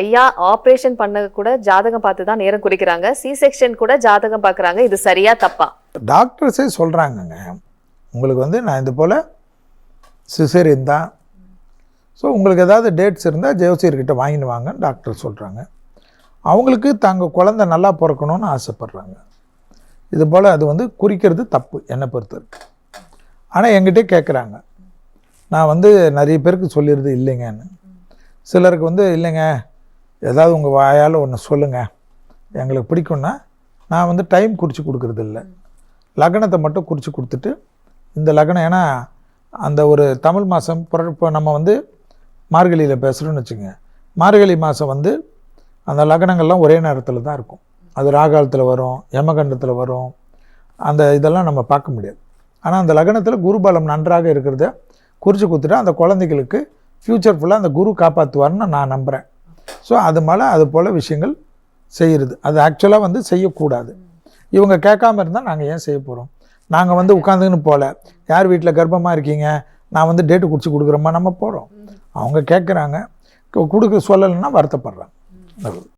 ஐயா ஆப்ரேஷன் பண்ண கூட ஜாதகம் பார்த்து தான் நேரம் குறிக்கிறாங்க. சி செக்ஷன் கூட ஜாதகம் பார்க்குறாங்க. இது சரியா தப்பா? டாக்டர்ஸே சொல்கிறாங்கங்க உங்களுக்கு வந்து நான் இது போல் சிசேரியன் தான். ஸோ உங்களுக்கு ஏதாவது டேட்ஸ் இருந்தால் ஜோசியர்கிட்ட வாங்கிட்டு வாங்கன்னு டாக்டர் சொல்கிறாங்க அவங்களுக்கு தங்கள் குழந்தை நல்லா பிறக்கணும்னு ஆசைப்பட்றாங்க. இது போல் அது வந்து குறிக்கிறது தப்பு என்னை பொறுத்தவரைக்கும். ஆனால் என்கிட்ட கேட்குறாங்க நான் வந்து நிறைய பேருக்கு சொல்லிடுறது இல்லைங்கன்னு. சிலருக்கு வந்து இல்லைங்க ஏதாவது உங்கள் வாயால் ஒன்று சொல்லுங்கள் எங்களுக்கு பிடிக்கும்னா நான் வந்து டைம் குறித்து கொடுக்குறதில்ல. இல்லை லக்னத்தை மட்டும் குறித்து கொடுத்துட்டு இந்த லக்னம் ஏன்னா அந்த ஒரு தமிழ் மாதம் இப்போ நம்ம வந்து மார்கழியில் பேசுகிறோன்னு வச்சுங்க மார்கழி மாதம் வந்து அந்த லக்னங்கள்லாம் ஒரே நேரத்தில் தான் இருக்கும். அது ராகாலத்தில் வரும் யமகண்டத்தில் வரும். அந்த இதெல்லாம் நம்ம பார்க்க முடியாது. ஆனால் அந்த லக்னத்தில் குருபலம் நன்றாக இருக்கிறத குறித்து கொடுத்துட்டா அந்த குழந்தைகளுக்கு ஃப்யூச்சர் ஃபுல்லாக அந்த குரு காப்பாற்றுவார்னு நான் நம்புகிறேன் ஸோ அது மேலே அது போல் விஷயங்கள் செய்கிறது அது ஆக்சுவலாக வந்து செய்யக்கூடாது. இவங்க கேட்காம இருந்தால் நாங்கள் ஏன் செய்ய போகிறோம் நாங்கள் வந்து உட்காந்துன்னு போகல யார் வீட்டில் கர்ப்பமாக இருக்கீங்க? நான் வந்து டேட்டு குடிச்சு கொடுக்குறோமா? நம்ம போகிறோம் அவங்க கேட்குறாங்க. கொடுக்க சொல்லலைன்னா வருத்தப்படுறாங்க.